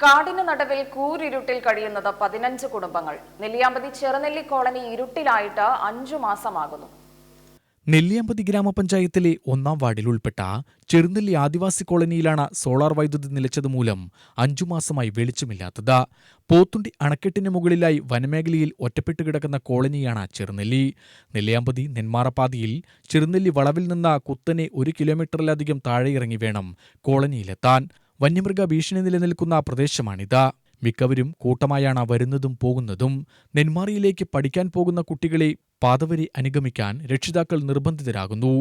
കാടിന് നടുവിൽ കൂരിരുട്ടിൽ കഴിയുന്നത് പതിനഞ്ച് കുടുംബങ്ങൾ. നെല്ലിയാമ്പതി ചെറുനെല്ലി കോളനി ഇരുട്ടിലായിട്ട് അഞ്ചു മാസമാകുന്നു. നെല്ലിയാമ്പതി ഗ്രാമപഞ്ചായത്തിലെ ഒന്നാം വാർഡിൽ ഉൾപ്പെട്ട ചെറുനെല്ലി ആദിവാസി കോളനിയിലാണ് സോളാർ വൈദ്യുതി നിലച്ചത് മൂലം അഞ്ചു മാസമായി വെളിച്ചമില്ലാത്തത്. പോത്തുണ്ടി അണക്കെട്ടിന് മുകളിലായി വനമേഖലയിൽ ഒറ്റപ്പെട്ടു കിടക്കുന്ന കോളനിയാണ് ചെറുനെല്ലി. നെല്ലിയാമ്പതി നെന്മാറപ്പാതിയിൽ ചെറുനെല്ലി വളവിൽ നിന്ന് കുത്തനെ ഒരു കിലോമീറ്ററിലധികം താഴെയിറങ്ങി വേണം കോളനിയിലെത്താൻ. വന്യമൃഗ ഭീഷണി നിലനിൽക്കുന്ന പ്രദേശമാണിത്. മിക്കവരും കൂട്ടമായാണ് വരുന്നതും പോകുന്നതും. നെന്മാറിയിലേക്ക് പഠിക്കാൻ പോകുന്ന കുട്ടികളെ പാതവരി അനുഗമിക്കാൻ രക്ഷിതാക്കൾ നിർബന്ധിതരാകുന്നു.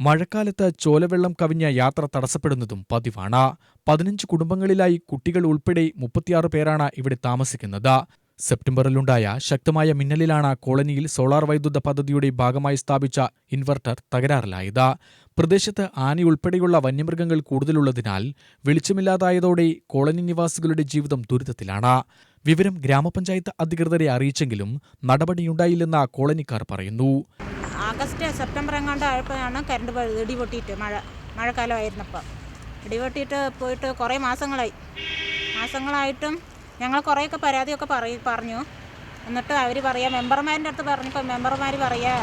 മഴക്കാലത്ത് ചോലവെള്ളം കവിഞ്ഞ യാത്ര തടസ്സപ്പെടുന്നതും പതിവാണ്. പതിനഞ്ച് കുടുംബങ്ങളിലായി കുട്ടികൾ ഉൾപ്പെടെ മുപ്പത്തിയാറ് പേരാണ് ഇവിടെ താമസിക്കുന്നത്. സെപ്റ്റംബറിലുണ്ടായ ശക്തമായ മിന്നലിലാണ് കോളനിയിൽ സോളാർ വൈദ്യുത പദ്ധതിയുടെ ഭാഗമായി സ്ഥാപിച്ച ഇൻവെർട്ടർ തകരാറിലായത്. പ്രദേശത്ത് ആനയുൾപ്പെടെയുള്ള വന്യമൃഗങ്ങൾ കൂടുതലുള്ളതിനാൽ വെളിച്ചമില്ലാതായതോടെ കോളനി നിവാസികളുടെ ജീവിതം ദുരിതത്തിലാണ്. വിവരം ഗ്രാമപഞ്ചായത്ത് അധികൃതരെ അറിയിച്ചെങ്കിലും നടപടിയുണ്ടായില്ലെന്ന് കോളനിക്കാർ പറയുന്നു. ആഗസ്റ്റ് സെപ്റ്റംബർ എങ്ങാണ്ട് ആയപ്പോഴാണ് പോയത് മഴ മഴക്കാലമായിരുന്നപ്പോൾ. ഇടിപൊട്ടിയിട്ട് പോയിട്ട് കുറേ മാസങ്ങളായി. മാസങ്ങളായിട്ടും ഞങ്ങൾ കുറേയൊക്കെ പരാതിയൊക്കെ പറയും പറഞ്ഞു. എന്നിട്ട് അവർ പറയാ മെമ്പർമാരുടെ അടുത്ത് പറഞ്ഞപ്പോൾ മെമ്പർമാർ പറയാ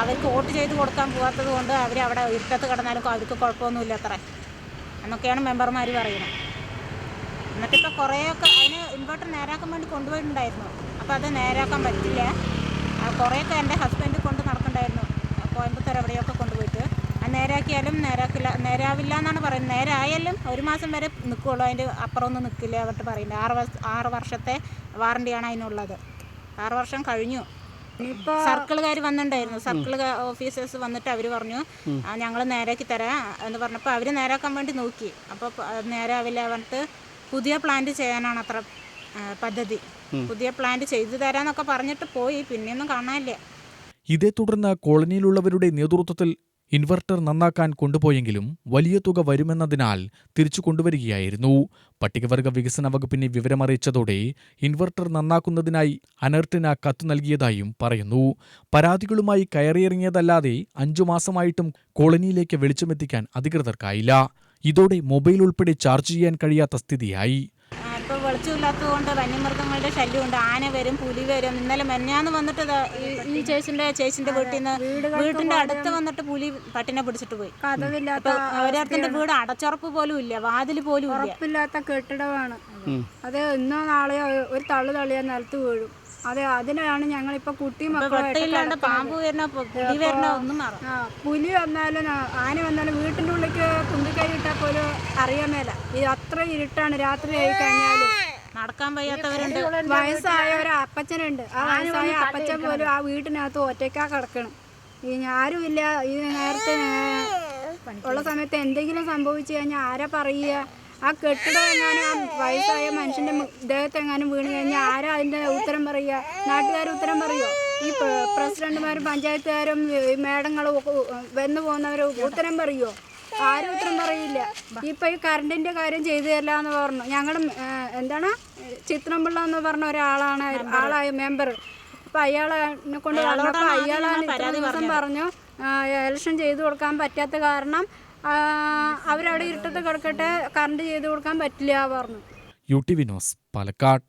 അവർക്ക് വോട്ട് ചെയ്ത് കൊടുക്കാൻ പോകാത്തത് കൊണ്ട് അവർ അവിടെ ഇരുട്ടത്ത് കിടന്നാലും അവർക്ക് കുഴപ്പമൊന്നുമില്ല അത്ര. എന്നൊക്കെയാണ് മെമ്പർമാർ പറയുന്നത്. എന്നിട്ടിപ്പോൾ കുറേയൊക്കെ അതിന് ഇൻവെർട്ടർ നേരാക്കാൻ വേണ്ടി കൊണ്ടുപോയിട്ടുണ്ടായിരുന്നു. അപ്പോൾ അത് നേരാക്കാൻ പറ്റില്ല. കുറേയൊക്കെ എന്റെ ഹസ്ബൻഡ് കൊണ്ട് നടക്കണ്ടായിരുന്നു. കോയമ്പത്തൂർ എവിടെയൊക്കെ കൊണ്ടുപോയി നേരാക്കിയാലും നേരാക്കില്ല. നേരാവില്ല എന്നാണ് പറയുന്നത്. നേരായാലും ഒരു മാസം വരെ നിൽക്കുള്ളൂ അതിന്റെ അപ്പുറമൊന്നും നിൽക്കില്ല എന്നിട്ട് പറയുന്നത്. ആറ് വർഷ ആറ് വർഷത്തെ വാറണ്ടിയാണ് അതിനുള്ളത്. ആറ് വർഷം കഴിഞ്ഞു. സർക്കിളുകാർ വന്നിട്ടുണ്ടായിരുന്നു. സർക്കിൾ ഓഫീസേഴ്സ് വന്നിട്ട് അവർ പറഞ്ഞു ഞങ്ങൾ നേരാക്കി തരാം എന്ന് പറഞ്ഞപ്പോൾ അവർ നേരാക്കാൻ വേണ്ടി നോക്കി. അപ്പോൾ നേരാവില്ല പറഞ്ഞിട്ട് പുതിയ പ്ലാന്റ് ചെയ്യാനാണ് അത്ര പദ്ധതി. പുതിയ പ്ലാന്റ് ചെയ്തു തരാന്നൊക്കെ പറഞ്ഞിട്ട് പോയി. പിന്നെയൊന്നും കാണാനില്ല. ഇതേ തുടർന്ന് കോളനിയിലുള്ളവരുടെ നേതൃത്വത്തിൽ ഇൻവെർട്ടർ നന്നാക്കാൻ കൊണ്ടുപോയെങ്കിലും വലിയ തുക വരുമെന്നതിനാൽ തിരിച്ചു കൊണ്ടുവരികയായിരുന്നു. പട്ടികവർഗ വികസന വകുപ്പിനെ വിവരമറിയിച്ചതോടെ ഇൻവെർട്ടർ നന്നാക്കുന്നതിനായി അനർട്ടിന് കത്ത് നൽകിയതായും പറയുന്നു. പരാതികളുമായി കയറിയിറങ്ങിയതല്ലാതെ അഞ്ചു മാസമായിട്ടും കോളനിയിലേക്ക് വെളിച്ചമെത്തിക്കാൻ അധികൃതർക്കായില്ല. ഇതോടെ മൊബൈൽ ഉൾപ്പെടെ ചാർജ് ചെയ്യാൻ കഴിയാത്ത സ്ഥിതിയായി. ഇപ്പോൾ വെളിച്ചമില്ലാത്തത് കൊണ്ട് വന്യമൃഗങ്ങളുടെ ശല്യമുണ്ട്. ആന വരും പുലി വരും. ഇന്നലെ മെന്നാന്ന് വന്നിട്ട് ഈ- ചേച്ചിന്റെ ചേച്ചിന്റെ വീട്ടിൽ നിന്ന് വീടിന്റെ അടുത്ത് വന്നിട്ട് പുലി പട്ടിനെ പിടിച്ചിട്ട് പോയി. ഇപ്പൊ ഓരോരുത്തരുടെ വീട് അടച്ചുറപ്പ് പോലും ഇല്ല വാതിൽ പോലും ഇല്ല. ഉറപ്പില്ലാത്ത കെട്ടിടമാണ്. അത് ഇന്നോ നാളെയോ ഒരു തള്ളു തള്ളിയാൽ നിലത്ത് വീഴും. അതെ അതിനാണ് ഞങ്ങളിപ്പോ കുട്ടി വെട്ടയില്ലാണ്ട് പാമ്പ് വരണ പുലി വരണ ഒന്നും മാറും ആ പുലി വന്നാലും ആന വന്നാലും വീട്ടിന്റെ ഉള്ളിലേക്ക് കുന്തിക്കൈ ഇട്ടാൽ പോലും അറിയാമേല ഈ അത്ര ഇരുട്ടാണ് രാത്രി ആയി കഴിഞ്ഞാലും. നടക്കാൻ വയ്യാത്തവരുണ്ട്. വയസ്സായ ഒരു അപ്പച്ചനുണ്ട്. ആ വയസ്സായ അപ്പച്ചൻ പോലും ആ വീട്ടിനകത്ത് ഒറ്റയ്ക്കാ കിടക്കണം. ഈ ഇല്ല ഈ നേരത്തെ ഉള്ള സമയത്ത് എന്തെങ്കിലും സംഭവിച്ചു കഴിഞ്ഞാൽ ആരാ പറയുക? ആ കെട്ടിടം എങ്ങാനും ആ വയസ്സായ മനുഷ്യന്റെ മു- ദേഹത്ത് എങ്ങാനും വീണ് കഴിഞ്ഞാൽ ആരാ അതിന്റെ ഉത്തരം പറയുക നാട്ടുകാർ ഉത്തരം പറയുമോ ഈ പ്രസിഡന്റുമാരും പഞ്ചായത്തുകാരും മേടങ്ങളും മേഡങ്ങളും ഒക്കെ വന്നു പോകുന്നവർ ഉത്തരം പറയുമോ ആരും ഉത്തരം പറയില്ല. ഇപ്പൊ ഈ കറണ്ടിന്റെ കാര്യം ചെയ്തു തരില്ല എന്ന് പറഞ്ഞു ഞങ്ങൾ എന്താണ്? ചിത്രംപിള്ള എന്ന് പറഞ്ഞ ഒരാളാണ് ആളായ മെമ്പർ. അപ്പൊ അയാളെ കൊണ്ട് അയാളാണ് ഇത്ര ദിവസം പറഞ്ഞു ഇലക്ഷൻ ചെയ്തു കൊടുക്കാൻ പറ്റാത്ത കാരണം അവരവിടെ ഇരുട്ടത്ത് കിടക്കട്ടെ കറണ്ട് ചെയ്ത് കൊടുക്കാൻ പറ്റില്ല പറഞ്ഞു. U T V news Palakkad.